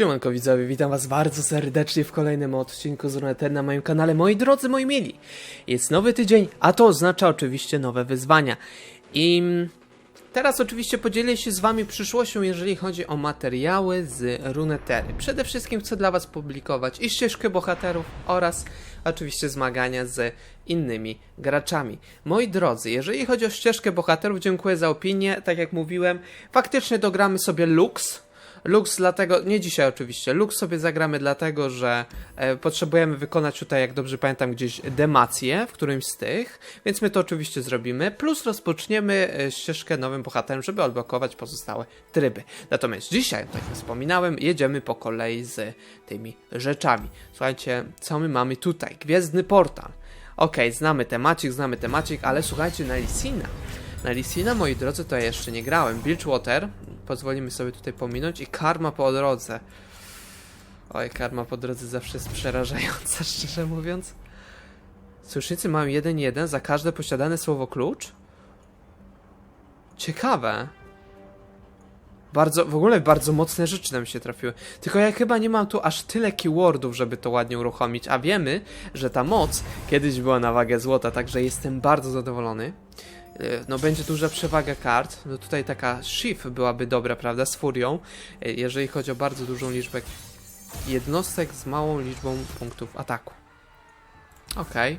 Siemanko widzowie, witam was bardzo serdecznie w kolejnym odcinku z Runeterra na moim kanale. Moi drodzy, moi mili, jest nowy tydzień, a to oznacza oczywiście nowe wyzwania. I teraz oczywiście podzielę się z wami przyszłością, jeżeli chodzi o materiały z Runeterry. Przede wszystkim chcę dla was publikować i ścieżkę bohaterów oraz oczywiście zmagania z innymi graczami. Moi drodzy, jeżeli chodzi o ścieżkę bohaterów, dziękuję za opinię. Tak jak mówiłem, faktycznie dogramy sobie Lux. Lux dlatego, nie dzisiaj oczywiście, Lux sobie zagramy dlatego, że e, potrzebujemy wykonać tutaj, jak dobrze pamiętam, gdzieś demację w którymś z tych, więc my to oczywiście zrobimy, plus rozpoczniemy e, ścieżkę nowym bohaterem, żeby odblokować pozostałe tryby. Natomiast dzisiaj, tak jak wspominałem, jedziemy po kolei z tymi rzeczami. Słuchajcie, co my mamy tutaj? Gwiezdny portal. Okej, znamy temacik, znamy temacik, ale słuchajcie, na Lisina. Na Lisina, moi drodzy, to ja jeszcze nie grałem. Bilgewater, pozwolimy sobie tutaj pominąć i karma po drodze. Oj, karma po drodze zawsze jest przerażająca, szczerze mówiąc. Sojusznicy mają 1-1 za każde posiadane słowo klucz? Ciekawe. Bardzo, w ogóle bardzo mocne rzeczy nam się trafiły. Tylko ja chyba nie mam tu aż tyle keywordów, żeby to ładnie uruchomić, a wiemy, że ta moc kiedyś była na wagę złota, także jestem bardzo zadowolony. E, No będzie duża przewaga kart. No tutaj taka Shift byłaby dobra, prawda, z Furią, e, jeżeli chodzi o bardzo dużą liczbę jednostek z małą liczbą punktów ataku. Okej.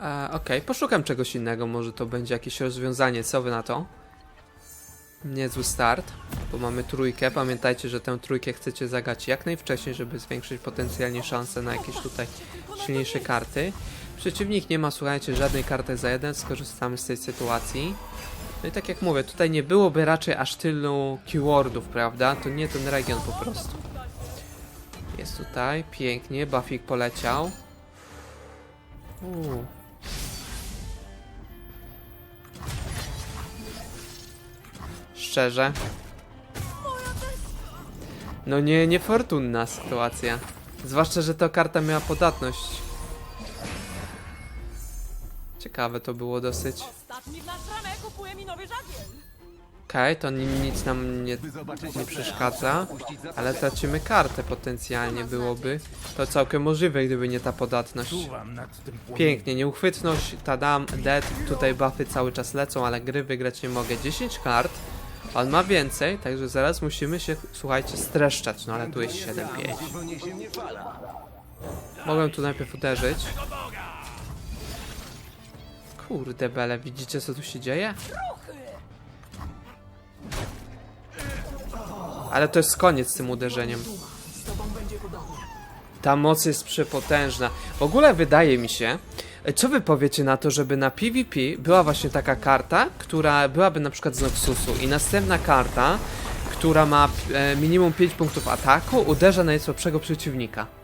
E, Okej, poszukam czegoś innego, może to będzie jakieś rozwiązanie, co wy na to? Niezły start, bo mamy trójkę. Pamiętajcie, że tę trójkę chcecie zagrać jak najwcześniej, żeby zwiększyć potencjalnie szanse na jakieś tutaj silniejsze karty. Przeciwnik nie ma, słuchajcie, żadnej karty za jeden, skorzystamy z tej sytuacji. No i tak jak mówię, tutaj nie byłoby raczej aż tylu keywordów, prawda? To nie ten region po prostu. Jest tutaj, pięknie, Buffik poleciał. Uuu. Szczerze. No nie, niefortunna sytuacja. Zwłaszcza, że ta karta miała podatność. Ciekawe to było dosyć. Ostatni w nasz ramę kupuje mi nowy żagiel. Okej, to ni nic nam nie, nie przeszkadza, ale tracimy kartę potencjalnie byłoby. To całkiem możliwe, gdyby nie ta podatność. Pięknie, nieuchwytność, tadam, dead, tutaj buffy cały czas lecą, ale gry wygrać nie mogę. 10 kart, on ma więcej, także zaraz musimy się, słuchajcie, streszczać, no ale tu jest 7-5. Mogłem tu najpierw uderzyć. Kurde bele, widzicie co tu się dzieje? Ale to jest koniec z tym uderzeniem. Ta moc jest przepotężna. W ogóle wydaje mi się, co wy powiecie na to, żeby na PvP była właśnie taka karta, która byłaby na przykład z Noxusu i następna karta, która ma e, minimum 5 punktów ataku, uderza na najsłabszego przeciwnika.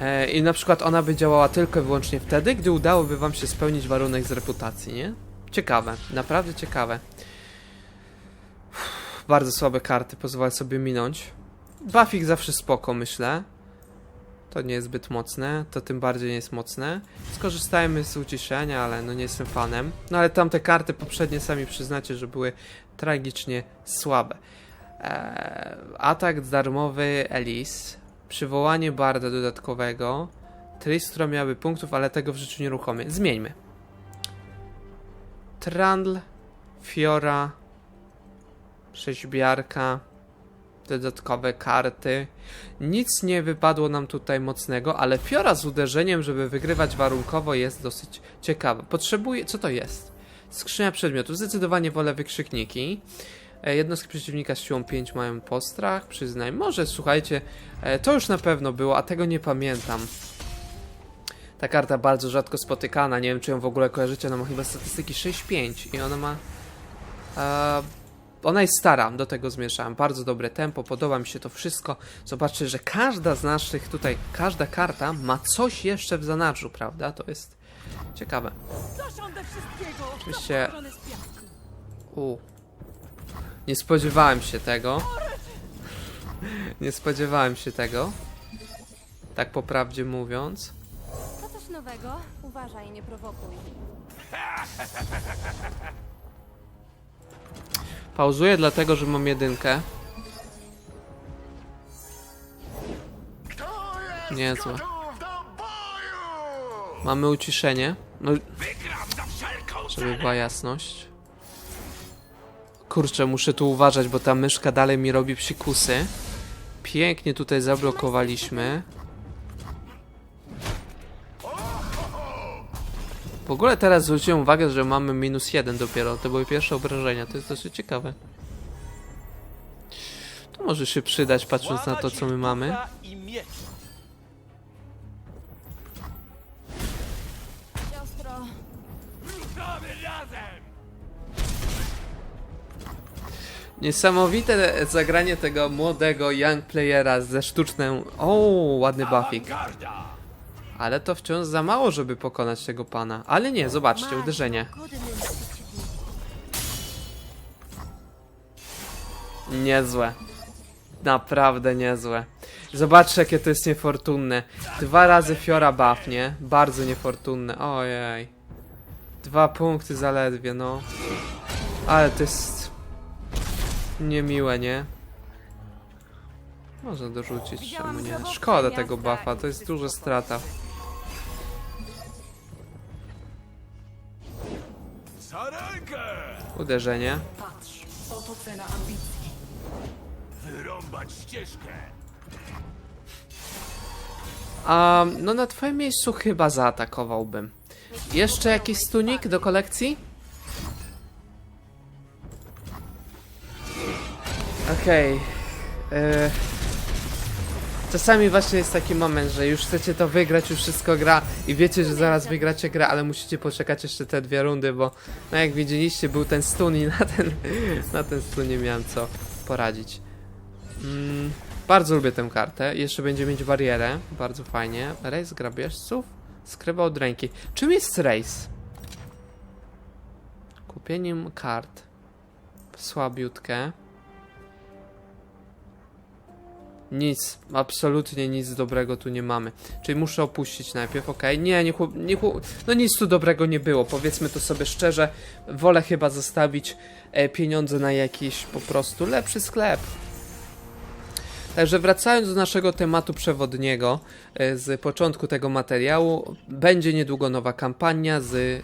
E, I na przykład ona by działała tylko i wyłącznie wtedy, gdy udałoby wam się spełnić warunek z reputacji, nie? Ciekawe, naprawdę ciekawe. Bardzo słabe karty, pozwolę sobie minąć. Buffik zawsze spoko, myślę. To nie jest zbyt mocne, to tym bardziej nie jest mocne. Skorzystajmy z uciszenia, ale no nie jestem fanem. No ale tamte karty poprzednie sami przyznacie, że były tragicznie słabe. Eee, atak darmowy Elis. Przywołanie barda dodatkowego. Tris, która miałaby punktów, ale tego w życiu nie uruchomię. Zmieńmy. Trandl, Fiora, Rzeźbiarka, dodatkowe karty. Nic nie wypadło nam tutaj mocnego, ale Fiora z uderzeniem, żeby wygrywać warunkowo jest dosyć ciekawa. Potrzebuję... co to jest? Skrzynia przedmiotów. Zdecydowanie wolę wykrzykniki. E, Jednostki przeciwnika z siłą 5 mają postrach, przyznaj. Może, słuchajcie, e, to już na pewno było, a tego nie pamiętam. Ta karta bardzo rzadko spotykana, nie wiem czy ją w ogóle kojarzycie, ona ma chyba statystyki 6-5 i ona ma... E, ona jest stara, do tego zmierzałem. Bardzo dobre tempo, podoba mi się to wszystko. Zobaczcie, że każda z naszych tutaj, każda karta ma coś jeszcze w zanadrzu, prawda? To jest ciekawe. Oczywiście-. U. Nie spodziewałem się tego. Nie spodziewałem się tego. Tak po prawdzie mówiąc. To coś nowego. Uważaj, nie prowokuj. Pauzuję dlatego, że mam jedynkę. Niezłe. Mamy uciszenie. No, żeby była jasność. Kurczę, muszę tu uważać, bo ta myszka dalej mi robi psikusy. Pięknie tutaj zablokowaliśmy. W ogóle teraz zwróciłem uwagę, że mamy minus jeden dopiero. To były pierwsze obrażenia. To jest dosyć ciekawe. To może się przydać, patrząc na to, co my mamy. Siostro, Ruszamy razem! Niesamowite zagranie tego młodego young playera ze sztuczną. O, ładny buffik. Ale to wciąż za mało, żeby pokonać tego pana. Ale nie, zobaczcie, uderzenie. Niezłe. Naprawdę niezłe. Zobaczcie, jakie to jest niefortunne. Dwa razy Fiora buff, nie? Bardzo niefortunne. Ojej. Dwa punkty zaledwie, no. Ale to jest... Niemiłe, nie? Można dorzucić, czemu nie? Szkoda tego buffa, to jest duża strata. Uderzenie. Patrz, oto cena ambicji. Wyrąbać ścieżkę! A no na twoim miejscu chyba zaatakowałbym. Jeszcze jakiś stunik do kolekcji? Okej. e, Czasami właśnie jest taki moment, że już chcecie to wygrać, już wszystko gra i wiecie, że zaraz wygracie grę, ale musicie poczekać jeszcze te dwie rundy, bo no jak widzieliście był ten stun i na ten, na ten stun nie miałem co poradzić. Mm, bardzo lubię tę kartę. Jeszcze będzie mieć barierę. Bardzo fajnie. Rejs grabieżców. Skrywa od ręki. Czym jest rejs? Kupieniem kart. Słabiutkę. Nic, absolutnie nic dobrego tu nie mamy. Czyli muszę opuścić najpierw, ok? Nie, nie, chłop- nie no nic tu dobrego nie było, powiedzmy to sobie szczerze. Wolę chyba zostawić e, pieniądze na jakiś po prostu lepszy sklep. Także wracając do naszego tematu przewodniego e, z początku tego materiału, będzie niedługo nowa kampania z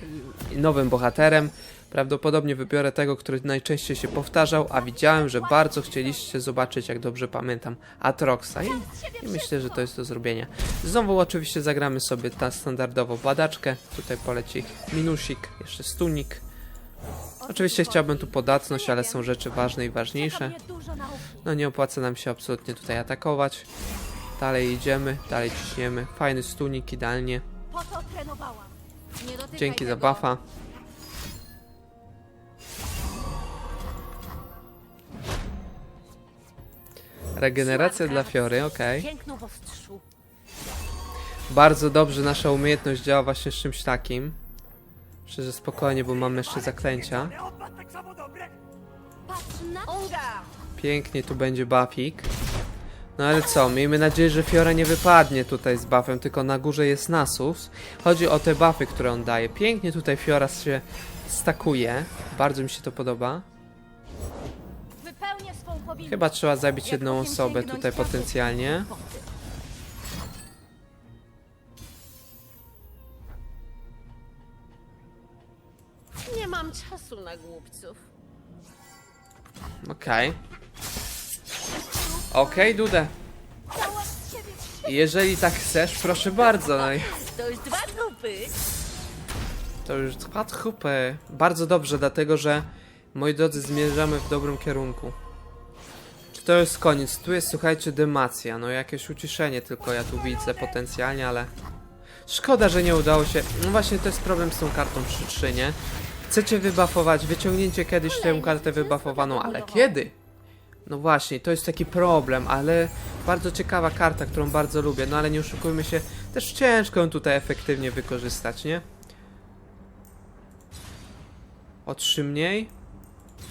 nowym bohaterem. Prawdopodobnie wybiorę tego, który najczęściej się powtarzał, a widziałem, że bardzo chcieliście zobaczyć, jak dobrze pamiętam, Atroxa i, i myślę, że to jest do zrobienia. Znowu oczywiście zagramy sobie ta standardowo badaczkę, tutaj poleci minusik, jeszcze stunik. Oczywiście chciałbym tu podatność, ale są rzeczy ważne i ważniejsze. No nie opłaca nam się absolutnie tutaj atakować. Dalej idziemy, dalej ciśniemy. Fajny stunik, idealnie. Dzięki za buffa. Regeneracja dla Fiory, okej. Piękno w ostrzu. Bardzo dobrze nasza umiejętność działa właśnie z czymś takim. Myślę, że spokojnie, bo mamy jeszcze zaklęcia. Patrz na... Pięknie tu będzie buffik. No ale co, miejmy nadzieję, że Fiora nie wypadnie tutaj z buffem, tylko na górze jest Nasus. Chodzi o te buffy, które on daje. Pięknie tutaj Fiora się stakuje. Bardzo mi się to podoba. Chyba trzeba zabić jedną osobę tutaj potencjalnie. Nie mam czasu na głupców. Okej. Okej, Dudę. Dałam z siebie wszystko. Jeżeli tak chcesz, proszę bardzo. No i To już dwa trupy. to już dwa trupy. Bardzo dobrze, dlatego że moi drodzy, zmierzamy w dobrym kierunku. To jest koniec? Tu jest, słuchajcie, dymacja. No jakieś uciszenie tylko ja tu widzę potencjalnie, ale... Szkoda, że nie udało się... No właśnie, to jest problem z tą kartą 3-3, nie? Chcecie wybuffować, wyciągnięcie kiedyś tę kartę wybuffowaną, ale kiedy? No właśnie, to jest taki problem, ale bardzo ciekawa karta, którą bardzo lubię, no ale nie oszukujmy się, też ciężko ją tutaj efektywnie wykorzystać, nie? O mniej?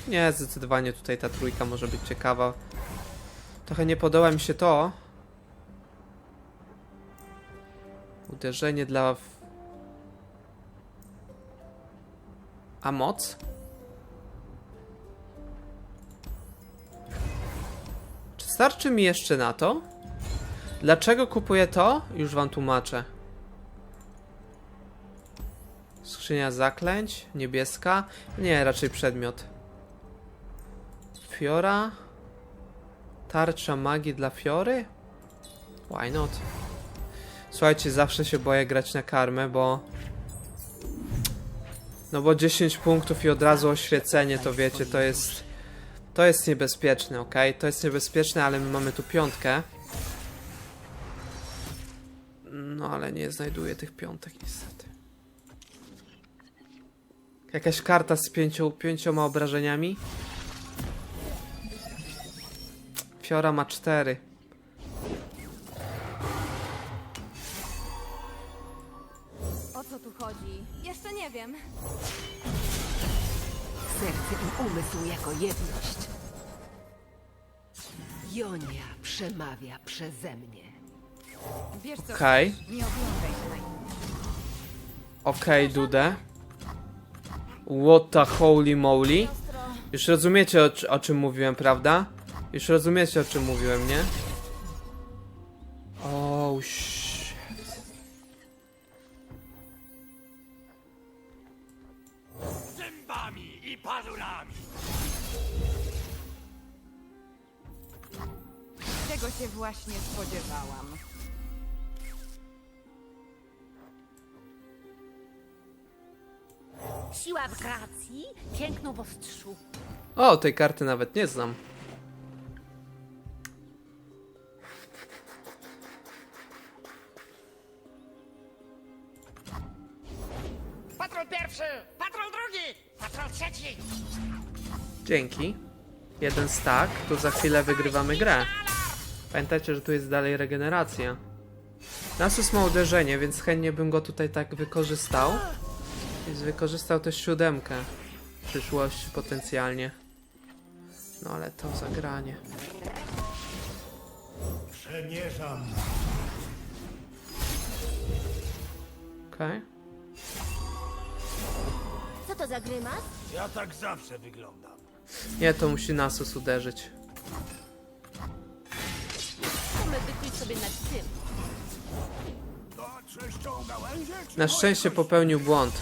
Nie, zdecydowanie tutaj ta trójka może być ciekawa. Trochę nie podoba mi się to. Uderzenie dla... A moc? Czy starczy mi jeszcze na to? Dlaczego kupuję to? Już wam tłumaczę. Skrzynia zaklęć, niebieska. Nie, raczej przedmiot. Fiora. Tarcza magii dla Fiory? Why not? Słuchajcie, zawsze się boję grać na karmę, bo... No bo 10 punktów i od razu oświecenie, to wiecie, to jest... To jest niebezpieczne, ok? To jest niebezpieczne, ale my mamy tu piątkę. No ale nie znajduję tych piątek niestety. Jakaś karta z pięciu, pięcioma obrażeniami? Fiora ma cztery. O co tu chodzi? Jeszcze nie wiem. Serce i umysł jako jedność. Jonia przemawia przeze mnie. Wiesz co? Okej, Nie oglądaj się na innych. okej, Dudę. What the holy moly? Już rozumiecie o, czy- o czym mówiłem, prawda? Już rozumiecie o czym mówiłem, nie? Oh shit. Zębami i pazurami! Tego się właśnie spodziewałam. Siła w kreacji, piękno w ostrzu. O, tej karty nawet nie znam. Dzięki. Jeden stack, to za chwilę wygrywamy grę. Pamiętajcie, że tu jest dalej regeneracja. Nasus ma uderzenie, więc chętnie bym go tutaj tak wykorzystał. Więc wykorzystał też siódemkę w przyszłości potencjalnie. No ale to zagranie. Przemierzam. Okej. Co to za grymas? Ja tak zawsze wyglądam. Nie, to musi Nasus uderzyć. Na szczęście popełnił błąd.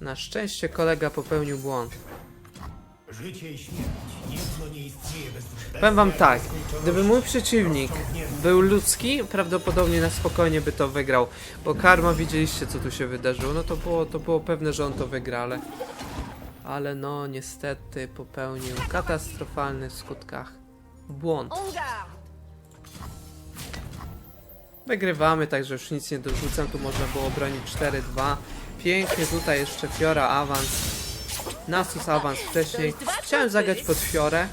Na szczęście kolega popełnił błąd. Życie i śmierć. Jedno nie istnieje bez Powiem wam tak, gdyby mój przeciwnik był ludzki, prawdopodobnie na spokojnie by to wygrał. Bo karma widzieliście co tu się wydarzyło, no to było, to było pewne, że on to wygra, ale... Ale no niestety popełnił katastrofalny w skutkach błąd. Wygrywamy, także już nic nie dorzucam, tu można było bronić 4-2. Pięknie tutaj jeszcze Fiora awans. Nasus awans wcześniej. Chciałem zagrać pod Fiorę,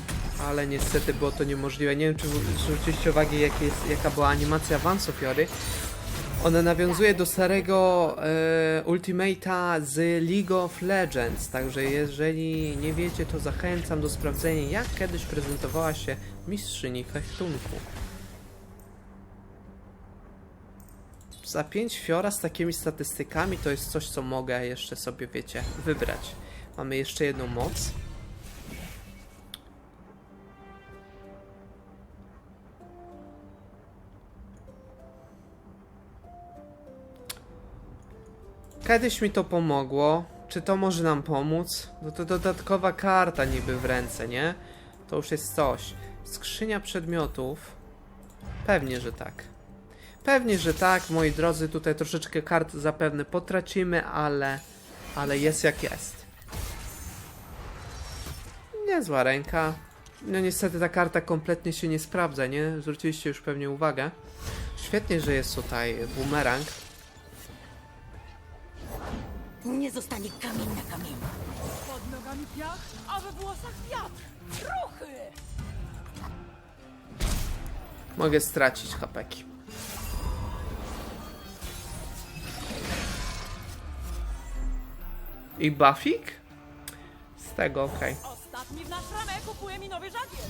ale niestety było to niemożliwe. Nie wiem, czy zwróciliście uwagę, jak jest, jaka była animacja awansu Fiory. Ona nawiązuje do starego e, Ultimate'a z League of Legends, także jeżeli nie wiecie, to zachęcam do sprawdzenia, jak kiedyś prezentowała się mistrzyni fechtunku. Za 5 fiora z takimi statystykami to jest coś, co mogę jeszcze sobie, wiecie, wybrać. Mamy jeszcze jedną moc. Kiedyś mi to pomogło. Czy to może nam pomóc? No to dodatkowa karta niby w ręce, nie? To już jest coś. Skrzynia przedmiotów. Pewnie, że tak. Pewnie, że tak, moi drodzy, tutaj troszeczkę kart zapewne potracimy, ale, ale jest jak jest. Niezła ręka. No niestety ta karta kompletnie się nie sprawdza, nie? Zwróciliście już pewnie uwagę. Świetnie, że jest tutaj bumerang. Nie zostanie kamień na kamieniu. Pod nogami piach, a we włosach wiatr. Ruchy! Mogę stracić hapeki. I buffik? Z tego, okej. Ostatni w nasz ramę kupuje mi nowy żagiel.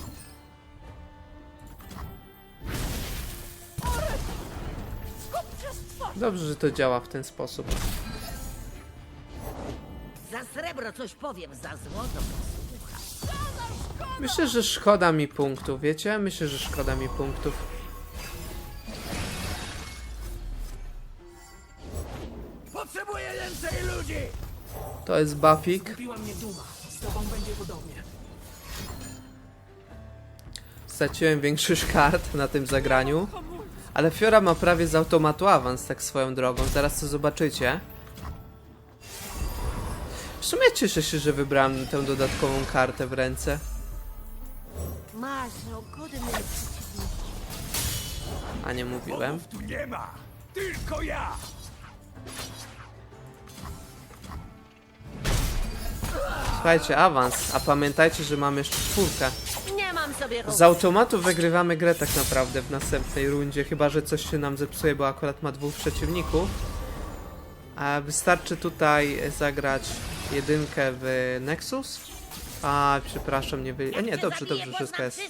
Dobrze, że to działa w ten sposób. Za srebro coś powiem, za złoto. Myślę, że szkoda mi punktów, wiecie? Myślę, że szkoda mi punktów. Potrzebuję więcej ludzi! To jest Buffik. Biła mnie duma. Z tobą będzie podobnie. Straciłem większość kart na tym zagraniu. Ale Fiora ma prawie z automatu awans, tak swoją drogą. Zaraz to zobaczycie. W sumie cieszę się, że wybrałem tę dodatkową kartę w ręce. Masz godny A nie mówiłem. Tu nie ma! Tylko ja! Słuchajcie, awans. A pamiętajcie, że mamy jeszcze czwórkę. Nie mam sobie Z automatu wygrywamy grę tak naprawdę w następnej rundzie, chyba że coś się nam zepsuje, bo akurat ma dwóch przeciwników. A wystarczy tutaj zagrać jedynkę w Nexus. A, przepraszam, nie wy... A nie, dobrze, dobrze, wszystko jest.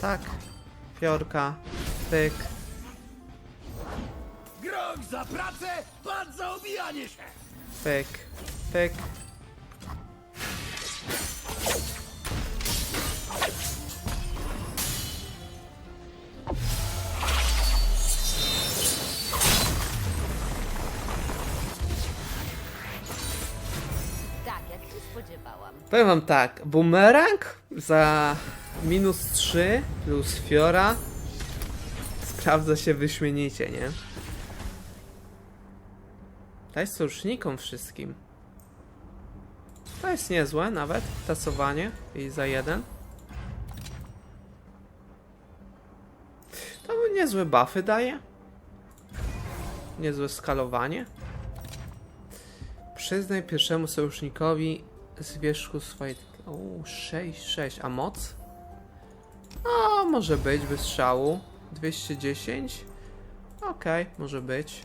Tak. Fiorka. Pyk. Grog za pracę, pan za obijanie się! Pyk. Pyk. Tak, jak się spodziewałam. Powiem wam tak, bumerang za minus 3 plus fiora sprawdza się wyśmienicie, nie? Daj sojusznikom wszystkim. To jest niezłe nawet, tasowanie i za jeden. To niezłe buffy daje. Niezłe skalowanie. Przyznaj pierwszemu sojusznikowi z wierzchu swojej... O, 6, 6. A moc? O, może być bez strzału. 210? Okej, może być.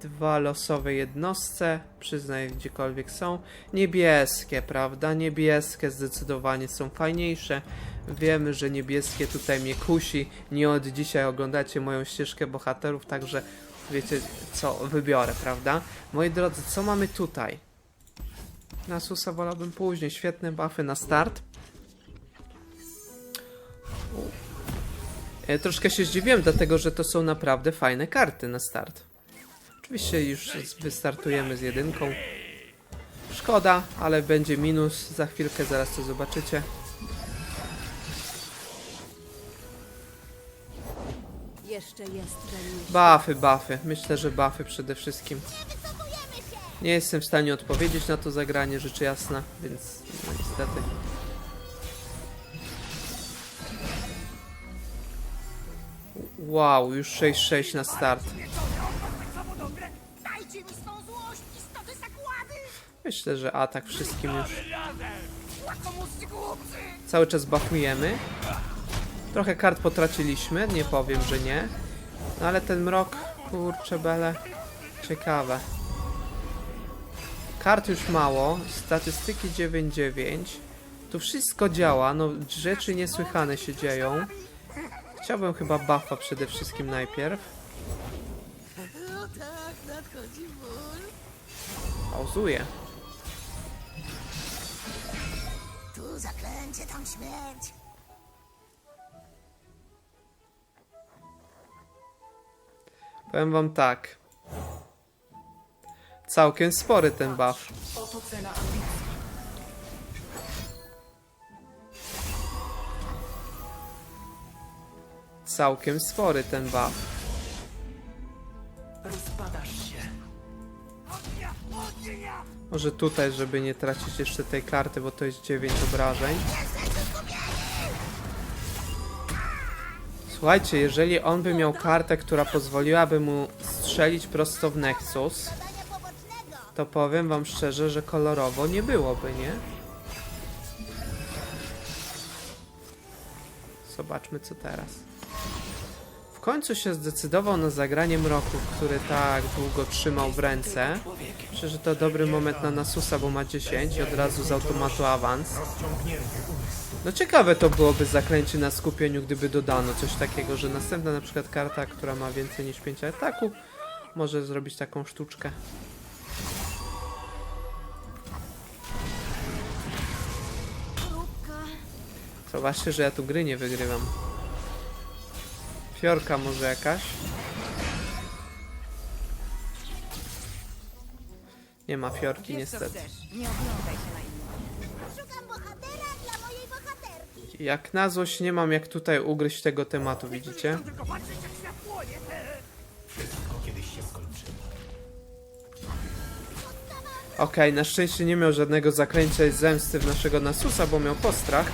Dwa losowe jednostce. Przyznaj, gdziekolwiek są. Niebieskie, prawda? Niebieskie zdecydowanie są fajniejsze. Wiemy, że niebieskie tutaj mnie kusi. Nie od dzisiaj oglądacie moją ścieżkę bohaterów, także wiecie co wybiorę, prawda? Moi drodzy, co mamy tutaj? Nasusa wolałbym później. Świetne buffy na start. E, Troszkę się zdziwiłem, dlatego że to są naprawdę fajne karty na start. Oczywiście już wystartujemy z jedynką. Szkoda, ale będzie minus. Za chwilkę zaraz to zobaczycie. Buffy, buffy. Myślę, że buffy przede wszystkim. Nie jestem w stanie odpowiedzieć na to zagranie, rzecz jasna, więc no niestety. Wow, już 6-6 na start. Myślę, że atak wszystkim już. Głupcy! Cały czas buffujemy. Trochę kart potraciliśmy, nie powiem, że nie. No ale ten mrok, kurczę bele, ciekawe. Kart już mało, statystyki 9-9. Tu wszystko działa, no rzeczy niesłychane się dzieją. Chciałbym chyba buffa przede wszystkim najpierw. Pauzuję. Zaklęcie, tam śmierć! Powiem wam tak. Całkiem spory ten buff. Oto cena ambicji. Całkiem spory ten buff. Rozpadasz się. Może tutaj, żeby nie tracić jeszcze tej karty, bo to jest 9 obrażeń. Słuchajcie, jeżeli on by miał kartę, która pozwoliłaby mu strzelić prosto w Nexus, to powiem wam szczerze, że kolorowo nie byłoby, nie? Zobaczmy co teraz końcu się zdecydował na zagranie mroku, który tak długo trzymał w ręce. Myślę, że to dobry moment na Nasusa, bo ma 10 i od razu z automatu awans. No ciekawe to byłoby zaklęcie na skupieniu, gdyby dodano coś takiego, że następna na przykład karta, która ma więcej niż 5 ataków, może zrobić taką sztuczkę. Zobaczcie, że ja tu gry nie wygrywam. Fiorka może jakaś? Nie ma fiorki niestety. Nie oglądaj się na innych. Szukam bohatera dla mojej bohaterki. Jak na złość nie mam jak tutaj ugryźć tego tematu, widzicie? Okej, na szczęście nie miał żadnego zaklęcia i zemsty w naszego Nasusa, bo miał postrach,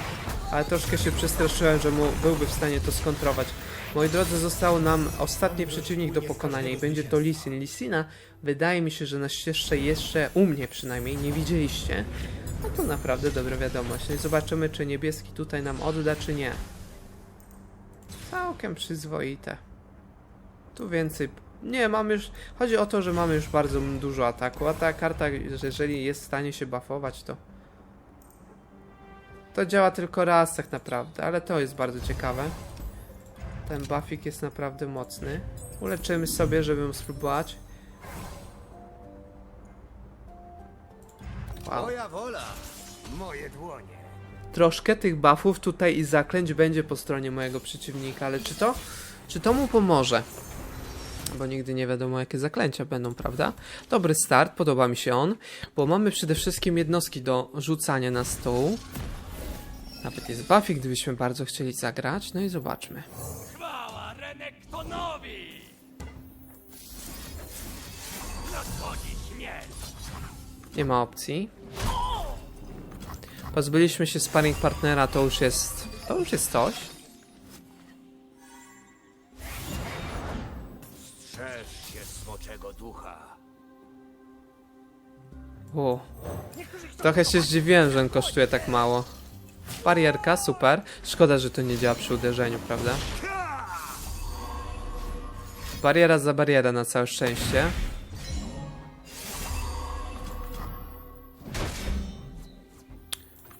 ale troszkę się przestraszyłem, że mu byłby w stanie to skontrować. Moi drodzy, został nam ostatni przeciwnik do pokonania i będzie to Lisin. Lisina wydaje mi się, że na ścieżce jeszcze u mnie przynajmniej nie widzieliście. No to naprawdę dobra wiadomość. No zobaczymy, czy niebieski tutaj nam odda, czy nie. Całkiem przyzwoite. Tu więcej. Nie, mamy już. Chodzi o to, że mamy już bardzo dużo ataku. A ta karta, że jeżeli jest w stanie się buffować, to. To działa tylko raz tak naprawdę, ale to jest bardzo ciekawe. Ten buffik jest naprawdę mocny. Uleczymy sobie, żeby mu spróbować. Wow. Moja wola, moje dłonie. Troszkę tych buffów tutaj i zaklęć będzie po stronie mojego przeciwnika, ale czy to, czy to mu pomoże? Bo nigdy nie wiadomo, jakie zaklęcia będą, prawda? Dobry start, podoba mi się on, bo mamy przede wszystkim jednostki do rzucania na stół. Nawet jest buffik, gdybyśmy bardzo chcieli zagrać. No i zobaczmy. Nadchodzi śmierć. Nie ma opcji. Pozbyliśmy się sparring partnera, to już jest. To już jest coś. Strzeż się smoczego ducha. U. Trochę się zdziwiłem, że on kosztuje tak mało. Barierka, super. Szkoda, że to nie działa przy uderzeniu, prawda? Bariera za barierę na całe szczęście.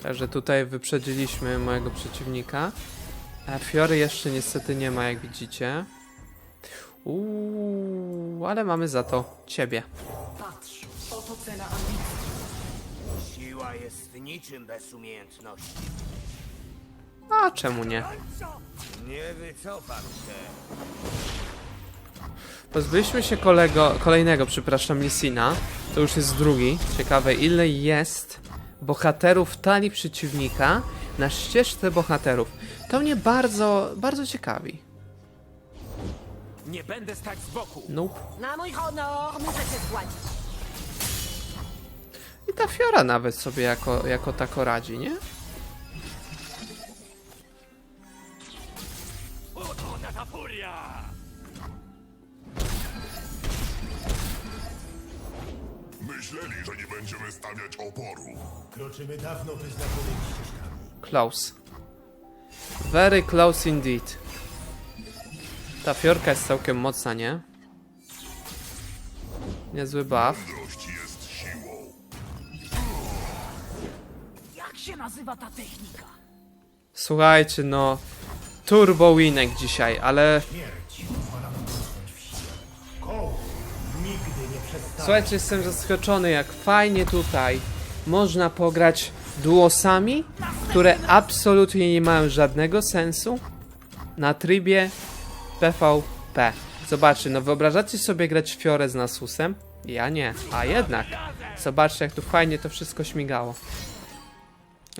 Także tutaj wyprzedziliśmy mojego przeciwnika. A Fiory jeszcze niestety nie ma, jak widzicie. Uuu, ale mamy za to ciebie. Patrz, oto cena ambicji. Siła jest niczym bez umiejętności. A czemu nie? Nie wycofam się. Pozbyliśmy się kolego, kolejnego, przepraszam, Lisina. To już jest drugi. Ciekawe, ile jest bohaterów talii przeciwnika na ścieżce bohaterów. To mnie bardzo, bardzo ciekawi. Nie będę stać z boku. Nope. Na mój honor muszę się zgładzić. I ta Fiora nawet sobie jako, jako tako radzi, nie? Oto ta furia! Będziemy stawiać oporu. Kroczymy dawno wyznaczonymi ścieżkami. Close. Very close indeed. Ta Fiorka jest całkiem mocna, nie? Niezły buff. Mądrość jest siłą. Jak się nazywa ta technika? Słuchajcie, no... Turbo winek dzisiaj, ale... Śmierć Słuchajcie, jestem zaskoczony, jak fajnie tutaj można pograć duosami, które absolutnie nie mają żadnego sensu na trybie PvP. Zobaczcie, no wyobrażacie sobie grać Fiorę z Nasusem? Ja nie, a jednak. Zobaczcie, jak tu fajnie to wszystko śmigało.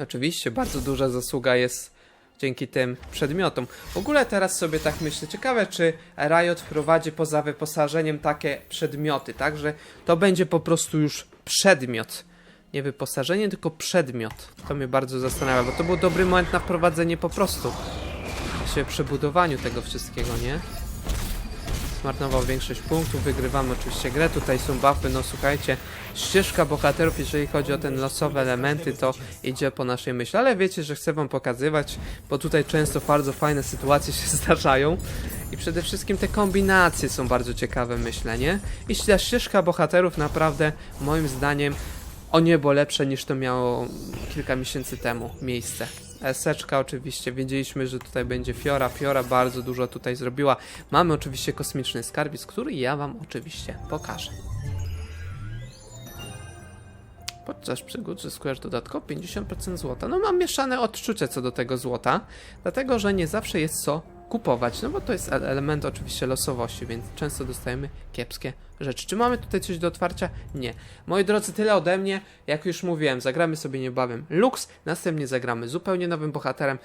Oczywiście, bardzo duża zasługa jest dzięki tym przedmiotom. W ogóle teraz sobie tak myślę, ciekawe czy Riot wprowadzi poza wyposażeniem takie przedmioty, tak, że to będzie po prostu już przedmiot. Nie wyposażenie, tylko przedmiot. To mnie bardzo zastanawia, bo to był dobry moment na wprowadzenie po prostu się przebudowaniu tego wszystkiego, nie? Zmarnował większość punktów, wygrywamy oczywiście grę, tutaj są buffy, no słuchajcie, ścieżka bohaterów, jeżeli chodzi o te losowe elementy, to idzie po naszej myśli, ale wiecie, że chcę wam pokazywać, bo tutaj często bardzo fajne sytuacje się zdarzają. I przede wszystkim te kombinacje są bardzo ciekawe, myślę, nie? I ta ścieżka bohaterów naprawdę, moim zdaniem, o niebo lepsze niż to miało kilka miesięcy temu miejsce. Eseczka oczywiście, wiedzieliśmy, że tutaj będzie Fiora. Fiora bardzo dużo tutaj zrobiła. Mamy oczywiście kosmiczny skarbiec, który ja wam oczywiście pokażę. Podczas przygód zyskujesz dodatkowo 50% złota. No mam mieszane odczucia co do tego złota, dlatego że nie zawsze jest co kupować, no bo to jest element oczywiście losowości, więc często dostajemy kiepskie rzeczy. Czy mamy tutaj coś do otwarcia? Nie. Moi drodzy, tyle ode mnie. Jak już mówiłem, zagramy sobie niebawem Lux, następnie zagramy zupełnie nowym bohaterem,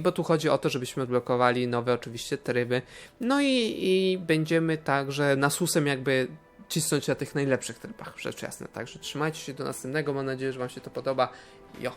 bo tu chodzi o to, żebyśmy odblokowali nowe oczywiście tryby. No i, i będziemy także nasusem jakby cisnąć na tych najlepszych trybach, rzecz jasna. Także trzymajcie się do następnego, mam nadzieję, że Wam się to podoba. Jo.